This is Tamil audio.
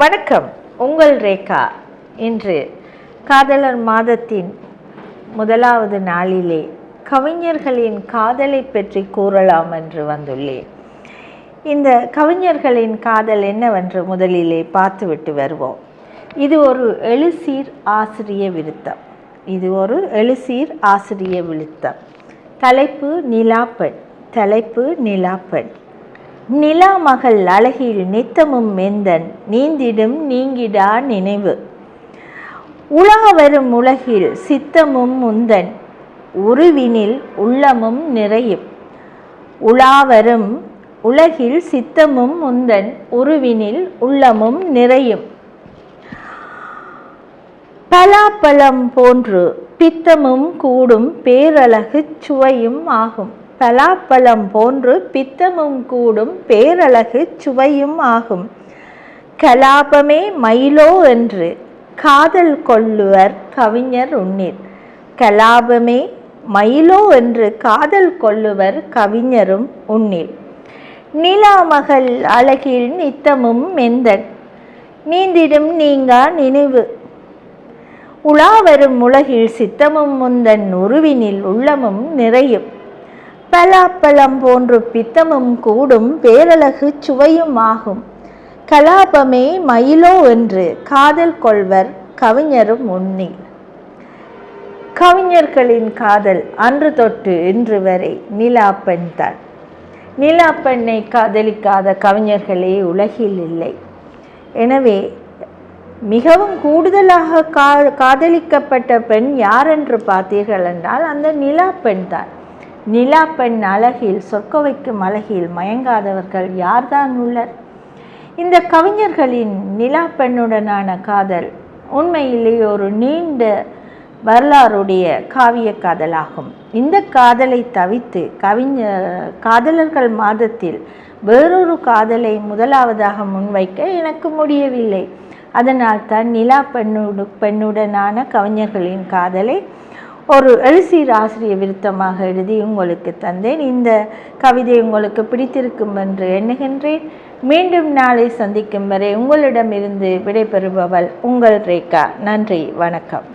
வணக்கம் உங்கள் ரேகா. இன்று காதலர் மாதத்தின் முதலாவது நாளிலே கவிஞர்களின் காதலை பற்றி கூறலாம் என்று வந்துள்ளேன். இந்த கவிஞர்களின் காதல் என்னவென்று முதலிலே பார்த்துவிட்டு வருவோம். இது ஒரு எழுசீர் ஆசிரிய விருத்தம். இது ஒரு எழுசீர் ஆசிரிய விருத்தம். தலைப்பு நிலாப்பெண் தலைப்பு நிலாப்பெண். நிலா மகள் அழகில் நித்தமும் மெந்தன் நீந்திடும் நீங்கிடா நினைவு. உலா வரும் உலகில் சித்தமும் முந்தன் உருவினில் உள்ளமும் நிறையும். உலாவரும் உலகில் சித்தமும் முந்தன் உருவினில் உள்ளமும் நிறையும். பலாப்பழம் போன்று பித்தமும் கூடும் பேரழகு சுவையும் ஆகும். பலாப்பழம் போன்று பித்தமும் கூடும் பேரழகு சுவையும் ஆகும். கலாபமே மயிலோ என்று காதல் கொள்ளுவர் கவிஞர் உண்ணீர். கலாபமே மயிலோ என்று காதல் கொள்ளுவர் கவிஞரும் உண்ணீர். நிலாமகள் அழகில் நித்தமும் மெந்தன். நீந்திடும் நீங்கா நினைவு. உலாவரும் உலகில் சித்தமும் முந்தன். உருவினில் உள்ளமும் நிறையும். பலாப்பழம் போன்று பித்தமும் கூடும் பேரழகு சுவையும் ஆகும் கலாபமே மயிலோ என்று காதல் கொள்வர் கவிஞரும் உண்ணி கவிஞர்களின் காதல் அன்று தொட்டு இன்று வரை நிலா தான். நிலா பெண்ணை காதலிக்காத கவிஞர்களே உலகில் இல்லை. எனவே மிகவும் கூடுதலாக கா காதலிக்கப்பட்ட பெண் யார் என்று பார்த்தீர்கள் என்றால் அந்த நிலா பெண் தான். நிலா பெண் அழகில் சொற்க வைக்கும் அழகில் மயங்காதவர்கள் யார்தான் உள்ளர்? இந்த கவிஞர்களின் நிலா பெண்ணுடனான காதல் உண்மையிலேயே ஒரு நீண்ட வரலாறுடைய காவிய காதலாகும். இந்த காதலை தவித்து கவிஞர் காதலர்கள் மாதத்தில் வேறொரு காதலை முதலாவதாக முன்வைக்க எனக்கு முடியவில்லை. அதனால் தான் நிலா பெண்ணோடு பெண்ணுடனான கவிஞர்களின் காதலை ஒரு எழுசீர் ஆசிரிய விருத்தமாக எழுதி உங்களுக்கு தந்தேன். இந்த கவிதை உங்களுக்கு பிடித்திருக்கும் என்று எண்ணுகின்றேன். மீண்டும் நாளை சந்திக்கும் வரை உங்களிடமிருந்து விடைபெறுபவள் உங்கள் ரேகா. நன்றி வணக்கம்.